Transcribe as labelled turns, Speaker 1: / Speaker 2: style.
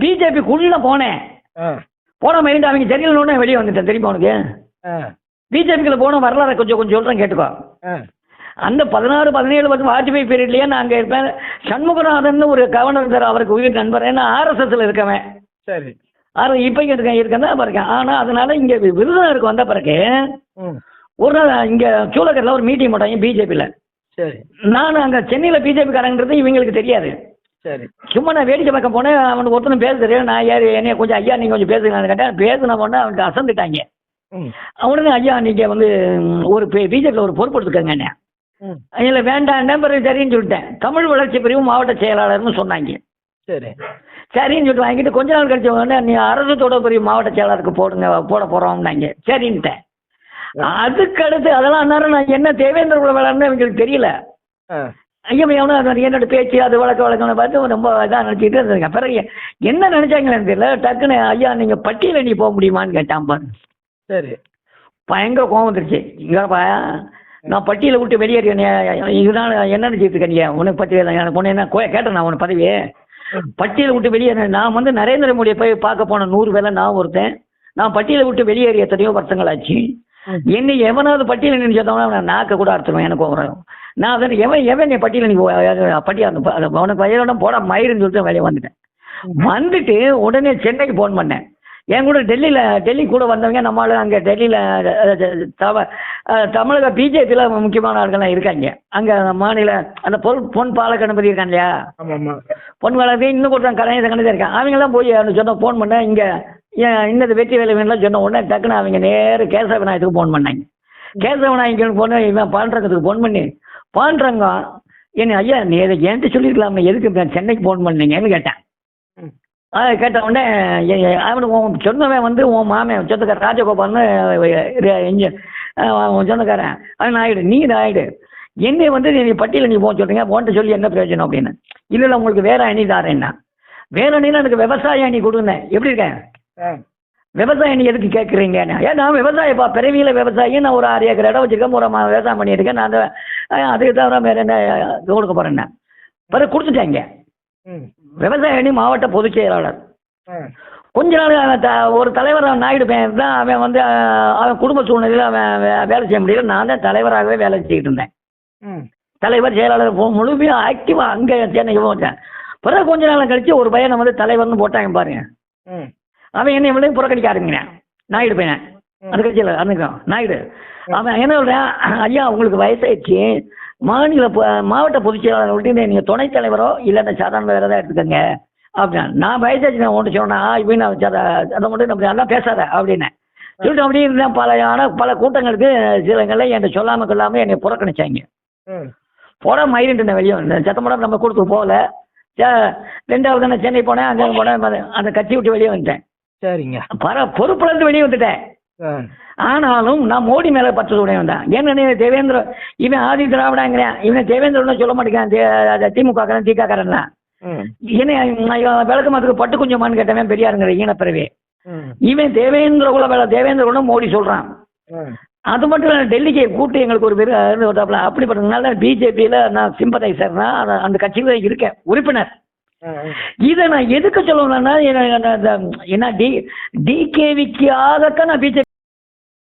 Speaker 1: பிஜேபிக்குள்ளே போனேன். போன மைண்ட் அவங்க சரியில்லைன்னு வெளியே வந்துட்டேன். தெரியுமா உனக்கு? பிஜேபிக்குள்ள போன வரலாறு கொஞ்சம் கொஞ்சம் சொல்கிறேன் கேட்டுக்கோ. அந்த பதினாறு பதினேழு வருஷம் வாஜ்பாய் பீரியட்லேயே நான் அங்கே இருப்பேன். சண்முகநாதன் ஒரு கவர்னர் அவருக்கு உயிர் நண்பர். ஏன்னா ஆர்எஸ்எஸ்ல இருக்கவன்.
Speaker 2: சரி.
Speaker 1: அது இப்போ இருக்கேன் இருக்கேன் தான் இருக்கேன் ஆனால் அதனால இங்கே விருதுநகருக்கு வந்த பிறகு ஒரு நாள் இங்கே சூளகரில் ஒரு மீட்டிங் போட்டாங்க பிஜேபியில்
Speaker 2: சரி.
Speaker 1: நான் அங்கே சென்னையில் பிஜேபிக்காரங்கிறது இவங்களுக்கு தெரியாது.
Speaker 2: சரி.
Speaker 1: சும்மா நான் வேடிக்கை பார்க்க போனேன் அவனுக்கு ஒருத்தனும் பேச தெரியும் நான் யார் என்னைய கொஞ்சம் ஐயா நீங்கள் கொஞ்சம் பேசுங்கன்னு கேட்டேன். பேசின உடனே அவன்கிட்ட அசந்துட்டாங்க. அவனுக்கு ஐயா நீங்கள் வந்து ஒரு பிஜேபியில் ஒரு பொறுப்பு எடுத்துக்கங்க என்ன இல்லை வேண்டாம் பிறகு சரின்னு சொல்லிட்டேன். தமிழ் வளர்ச்சி பிரிவு மாவட்ட செயலாளர்னு சொன்னாங்க.
Speaker 2: சரி.
Speaker 1: சரின்னு சொல்லிட்டு வாங்கிட்டு கொஞ்ச நாள் கழிச்ச உடனே நீ அரசு தொடர் பிரிவு மாவட்ட செயலாளருக்கு போடுங்க போட போகிறோம்னாங்க சரின்ட்டேன் அதுக்கடுத்து அதெல்லாம் அந்நேரம் நான் என்ன தேவேந்திர குல வேளாண்மை எங்களுக்கு தெரியல ஐயா அது என்னோட பேச்சு அது வழக்க வழக்கம் பார்த்து ரொம்ப இதாக நினச்சிட்டு இருந்திருக்கேன். பிறகு என்ன நினச்சாங்கன்னு தெரியல. டக்குன்னு ஐயா நீங்கள் பட்டியல நீ போக முடியுமான்னு கேட்டான் பாரு.
Speaker 2: சரி.
Speaker 1: பயங்கர கோவம் வந்துருச்சு. இங்கப்பா நான் பட்டியலை விட்டு வெளியேறியனே இதுதான் என்ன நினச்சிட்டு நீ? உனக்கு பட்டியல் எனக்கு பொண்ணு என்ன கேட்டேன் நான் உனக்கு பதவி பட்டியலை விட்டு வெளியேற நான் வந்து நரேந்திர மோடியை போய் பார்க்க போன நூறு பேரை நான் ஒருத்தன். நான் பட்டியலை விட்டு வெளியேறி எத்தனையோ வருஷங்கள் ஆச்சு. என்னை எவனாவது பட்டியலை நின்று சொன்னவனா நான் நாக்க கூட அறுத்துருவேன். எனக்கு வரும் நான் அதை எவன் எவன் நீ பட்டியலை நீ பட்டியல் அந்த உனக்கு வயலோட போட மயிருன்னு சொல்லிட்டு வெளியே வந்துட்டேன். வந்துட்டு உடனே சென்னைக்கு ஃபோன் பண்ணேன். என் கூட டெல்லியில் டெல்லி கூட வந்தவங்க நம்மளால அங்கே டெல்லியில் தவ தமிழக பிஜேபியில் முக்கியமான ஆட்கள்லாம் இருக்காங்க. அங்கே மாநில அந்த பொன் பொன் பால கணபதி இருக்கான் இல்லையா பொன் பாலகி இன்னும் ஒருத்தன் கலைஞர் கணபதி இருக்கான். அவங்கெல்லாம் போய் சொன்ன ஃபோன் பண்ணேன் இங்கே இன்னது வெற்றி வேலை வேணும்லாம் சொன்ன உடனே டக்குன்னு அவங்க நேரு கேசவ விநாயகத்துக்கு ஃபோன் பண்ணாங்க கேசவ விநாயகருக்கு ஃபோன் இவன் பாண்டரங்கத்துக்கு ஃபோன் பண்ணி பாண்டரங்கம் என்ன ஐயா நீ இதை என்கிட்ட சொல்லியிருக்கலாமே எதுக்கு சென்னைக்கு ஃபோன் பண்ணீங்கன்னு கேட்டேன். கேட்ட உடனே அவனுக்கு உன் சொன்னவன் வந்து உன் மாமன் சொந்தக்காரன் ராஜகோபால்னு இங்கே உன் சொந்தக்காரன். அவன் நாயுடு நீ நாயுடு. என்னை வந்து நீ பட்டியல நீ போக சொல்றீங்க உன்கிட்ட சொல்லி என்ன பிரயோஜனம் அப்படின்னு. இல்லை இல்லை உங்களுக்கு வேற அணி தாரேன்னா வேற அணினா எனக்கு விவசாய அணி கொடுங்க. எப்படி இருக்கேன்? விவசாயம் எதுக்கு கேட்குறீங்க ஏன் நான் விவசாயப்பா பிறவியில் விவசாயி நான் ஒரு ஆறு ஏக்கர் இடம் வச்சிருக்கேன் ஒரு விவசாயம் பண்ணியிருக்கேன் நான் அந்த- அதுக்கு தவிர வேறு என்ன கொடுக்க போகிறேன்னா பிறகு கொடுத்துட்டாங்க விவசாய மாவட்ட பொதுச் செயலாளர். கொஞ்ச நாள் அவன் த- ஒரு தலைவர் அவன் நாயுடு பையன் தான் அவன் வந்து அவன் குடும்ப சூழ்நிலையில் அவன் வேலை செய்ய முடியல. நான் தான் தலைவராகவே வேலை செஞ்சுக்கிட்டு இருந்தேன். தலைவர் செயலாளர் முழுமையாக ஆக்டிவாக அங்கே சென்னைக்கு போட்டேன் பிறகு கொஞ்ச நாள் கழிச்சு ஒரு பையனை வந்து தலைவர்னு போட்டாங்க பாருங்க. அவன் என்னை விட புறக்கணிக்க ஆரம்பிக்கிறான் நாயுடு பையன். அந்த கட்சியில் அன்னைக்கும் நாயுடு. அவன் என்ன சொல்கிறான் ஐயா உங்களுக்கு வயசாயிடுச்சு. மாநில மாவட்ட பொதுச் செயலாளர் விட்டு நீங்கள் துணைத் தலைவரோ இல்லைன்னா சாதாரண வேறு ஏதாவது எடுத்துக்கங்க. அப்படின்னா நான் வயசாச்சு நான் ஒன்று சொன்னா இப்போ நான் சத- அதை மட்டும் நம்ம நல்லா பேசாத அப்படின்னேன் சொல்லிட்டு அப்படியே இருந்தேன். பல ஆனால் பல கூட்டங்களுக்கு சிலங்களில் என்கிட்ட சொல்லாமல் கொள்ளாமல் என்னை புறக்கணிச்சாங்க. போட மயிரிட்டு வெளியே வந்தேன். சத்தமடம் நம்ம கொடுத்து போகல. ச- ரெண்டாவது நான் சென்னை போனேன் அங்கே போனேன் அந்த கட்சி விட்டு வெளியே வந்துட்டேன்.
Speaker 2: சரிங்க.
Speaker 1: பர பொறுப்புலேருந்து வெளியே வந்துட்டேன். ஆனாலும் நான் மோடி மேலே பற்று உடைய வந்தேன் ஏன்னா தேவேந்திர இவன் ஆதி திராவிடாங்கிறேன். இவன் தேவேந்திரன்னு சொல்ல மாட்டேங்கிறான் திமுக காரன் திக காரன்
Speaker 2: ம்.
Speaker 1: என்ன விளக்க மாத்துக்கு பட்டு குஞ்சமான்னு கேட்டவன் பெரியாருங்கிற ஈனப்பிறவி. இவன் தேவேந்திர குல வேலை தேவேந்திர குலம் மோடி சொல்கிறான்
Speaker 2: ம்.
Speaker 1: அது மட்டும் இல்லை டெல்லிக்கு கூட்டு எங்களுக்கு ஒரு பெரிய அப்படிப்பட்டதுனால பிஜேபியில் நான் சிம்பதைசர்னா அந்த அந்த கட்சியில் தான் இருக்கேன் உறுப்பினர். இதை நான் எதுக்கு சொல்லணும்னா என்ன என்ன டி டிகேவிக்காகத்தான் நான் பிஜேபி